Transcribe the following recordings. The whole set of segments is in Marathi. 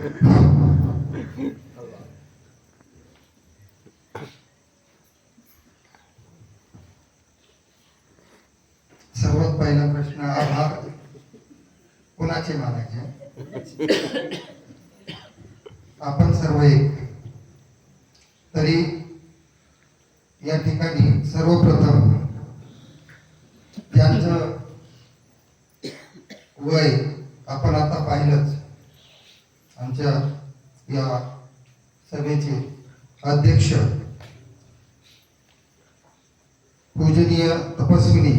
सर्वात पहिला प्रश्न आभार. कोणाचे मानायचे? आपण सर्व एक. तरी या ठिकाणी सर्वप्रथम त्यांचं वय आपण आता पाहिलंच. आमच्या या सभेचे अध्यक्ष पूजनीय तपस्विनी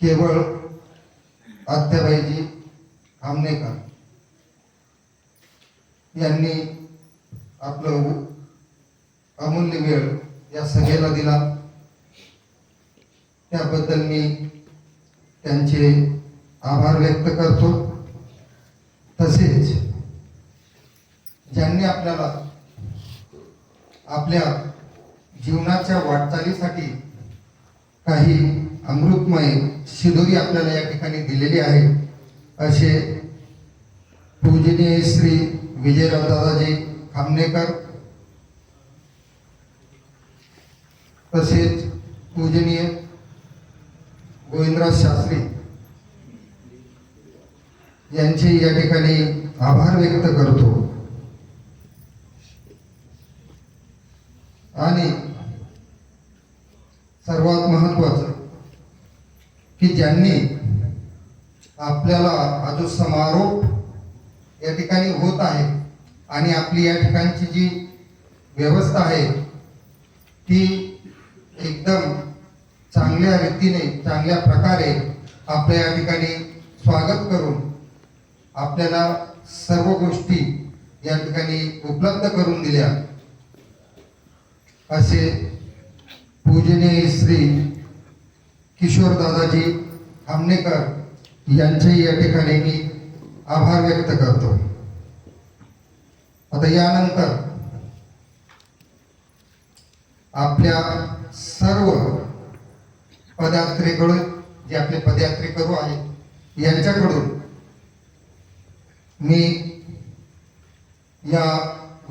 केवळ आत्याबाईजी आमनेकर यांनी आपलं अमूल्य वेळ या सभेला दिला. त्याबद्दल मी त्यांचे आभार व्यक्त करतो. तसेच त्यांनी आपल्याला आपल्या जीवनाच्या वाटचालीसाठी काही अमृतमय शिदोरी आपल्याला या ठिकाणी दिलेली आहे. असे पूजनीय श्री विजयराव दादाजी खामनेकर तसेच पूजनीय गोविंदराज शास्त्री यांचे या ठिकाणी आभार व्यक्त करतो आणि सर्वात महत्वाचं की ज्यांनी आपल्याला हा जो समारोप या ठिकाणी होत आहे आणि आपली या ठिकाणची जी व्यवस्था आहे ती एकदम चांगल्या रीतीने चांगल्या प्रकारे आपल्या या ठिकाणी स्वागत करून आपल्याला सर्व गोष्टी या ठिकाणी उपलब्ध करून दिल्या. असे पूजनीय श्री किशोर दादाजी आमनेकर यांचेही या ठिकाणी मी आभार व्यक्त करतो. आता यानंतर आपल्या सर्व पदयात्रेकडून जे आपले पदयात्रेकरू आहेत यांच्याकडून मी या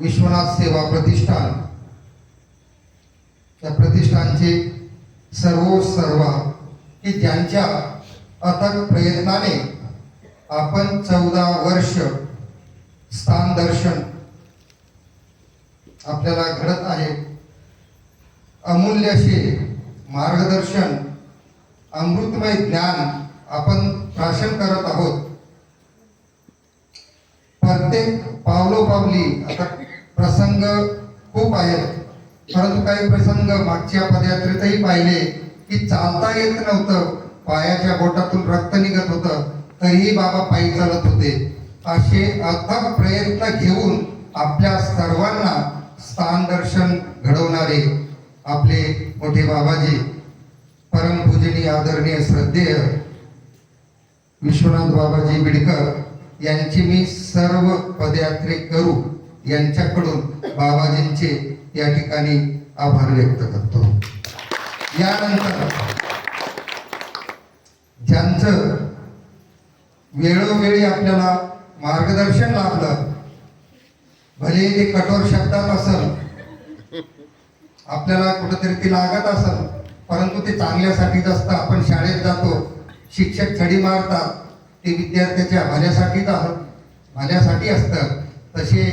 विश्वनाथ सेवा प्रतिष्ठान या प्रतिष्ठानचे सर्व सर्व की ज्यांच्या अथक प्रयत्नाने आपण चौदा वर्ष स्थान दर्शन आपल्याला घडत आहे. अमूल्य असे मार्गदर्शन अमृतमय ज्ञान आपण प्राशन करत आहोत. प्रत्येक पावलोपावली आता प्रसंग खूप आहेत. परंतु काही प्रसंग मागच्या पदयात्रेतही पाहिले की चालता येत नव्हतं. पायाच्या बोटातून रक्त निघत होतं. तरीही बाबा पायी चालत होते. असे अथक प्रयत्न घेऊन आपल्या सर्वांना स्थान दर्शन घडवणारे आपले मोठे बाबाजी परमपूजनीय आदरणीय श्रद्धेय विश्वनाथ बाबाजी बिडकर यांची मी सर्व पदयात्रे करू यांच्याकडून बाबाजींचे या ठिकाणी आभार व्यक्त करतो. यानंतर ज्यांचं वेळोवेळी आपल्याला मार्गदर्शन लाभलं भले ते कठोर शब्दात असल आपल्याला कुठंतरी ती लागत असल परंतु ते चांगल्यासाठीच असतं. आपण शाळेत जातो शिक्षक छडी मारतात ते विद्यार्थ्याच्या भल्यासाठीच आह- भल्यासाठी असतं. तसे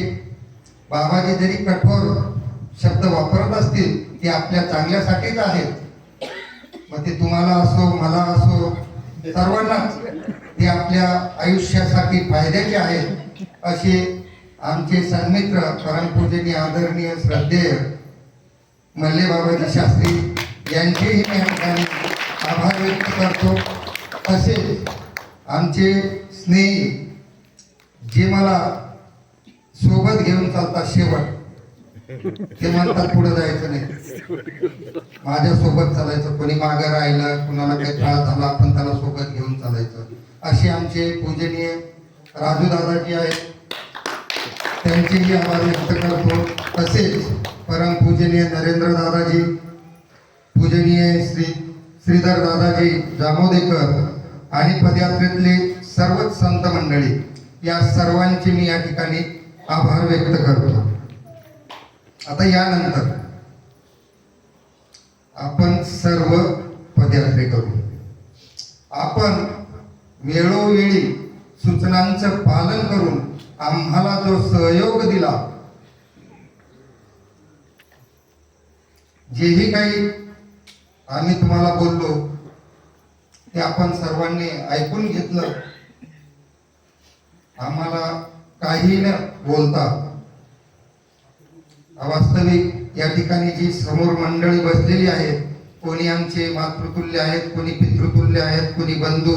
बाबाजी जरी कठोर शब्द वापरत असतील ते आपल्या चांगल्यासाठीच आहेत. मग ते तुम्हाला असो मला असो सर्वांनाच ते आपल्या आयुष्यासाठी फायद्याचे आहेत असे आमचे सन्मित्र परमपूजनी आदरणीय श्रद्धेय मल्ले बाबाजी शास्त्री यांचेही मी ठिकाणी आभार व्यक्त करतो. तसेच आमचे स्नेही जे मला सोबत घेऊन चालतात शेवट ते म्हणतात पुढे जायचं नाही. माझ्या सोबत चालायचं कोणी मागे राहिलं कुणाला काही त्रास झाला आपण त्याला सोबत घेऊन चालायचं. असे आमचे पूजनीय राजू दादाजी आहेत. त्यांचेही आभार व्यक्त करतो. तसेच परमपूजनीय नरेंद्र दादाजी पूजनीय श्री श्रीधर दादाजी जामोदेकर आणि पदयात्रेतले सर्वच संत मंडळी या सर्वांचे मी या ठिकाणी आभार व्यक्त करतो. आता यानंतर आपण सर्व पदयात्रे करू. आपण वेळोवेळी सूचनांचं पालन करून आम्हाला जो सहयोग दिला जेही काही आम्ही तुम्हाला बोललो ते आपण सर्वांनी ऐकून घेतलं. आम्हाला काही न बोलता वास्तविक या ठिकाणी जी समोर मंडळी बसलेली आहेत कोणी आमचे मातृतुल्य आहेत कोणी पितृतुल्य आहेत कोणी बंधू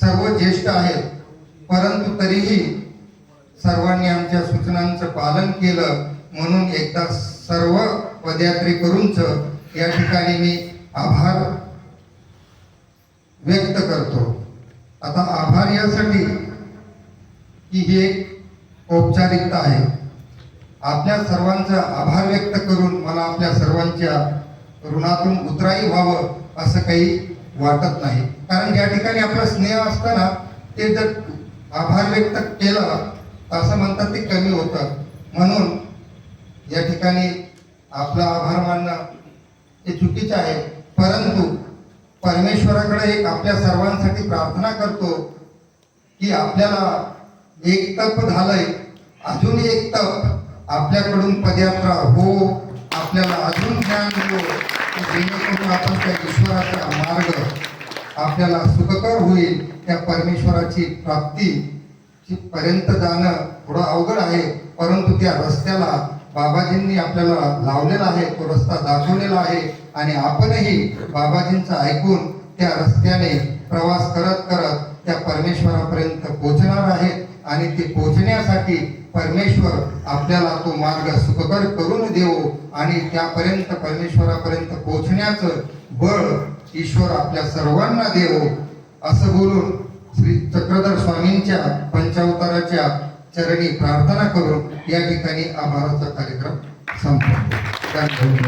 सर्व ज्येष्ठ आहेत. परंतु तरीही सर्वांनी आमच्या सूचनांचं पालन केलं म्हणून एकदा सर्व पदयात्री करूनच या ठिकाणी मी आभार व्यक्त करतो. आता आभार यासाठी की ही एक औपचारिकता आहे. आपल्या सर्वांचा आभार व्यक्त करून मला आपल्या सर्वांच्या ऋणातून उतराई व्हावं असं काही वाटत नाही. कारण ज्या ठिकाणी आपला स्नेह असताना ते जर आभार व्यक्त केलं असं म्हणतात ते कमी होतं. म्हणून या ठिकाणी आपला आभार मानणं हे चुकीचं आहे. परंतु परमेश्वराकडे एक आपल्या सर्वांसाठी प्रार्थना करतो की आपल्याला एक तप झालंय. अजून एक तप आपल्याकडून पदयात्रा हो आपल्याला अजून ज्ञान हो जेणेकरून आपण त्या ईश्वराचा मार्ग आपल्याला सुखकर होईल त्या परमेश्वराची प्राप्ती ची पर्यंत जाणं थोडं अवघड आहे परंतु त्या रस्त्याला बाबाजींनी आपल्याला लावलेला आहे तो रस्ता दाखवलेला आहे आणि आपणही बाबाजींचं ऐकून त्या रस्त्याने प्रवास करत करत त्या परमेश्वरापर्यंत पोहोचणार आहेत आणि ते पोहोचण्यासाठी परमेश्वर आपल्याला तो मार्ग सुखकर करून देवो आणि त्यापर्यंत परमेश्वरापर्यंत पोहोचण्याचं बळ ईश्वर आपल्या सर्वांना देवो असं बोलून श्री चक्रधर स्वामींच्या पंचावताराच्या चरणी प्रार्थना करून या ठिकाणी आभाराचा कार्यक्रम संपतो धन्यवाद.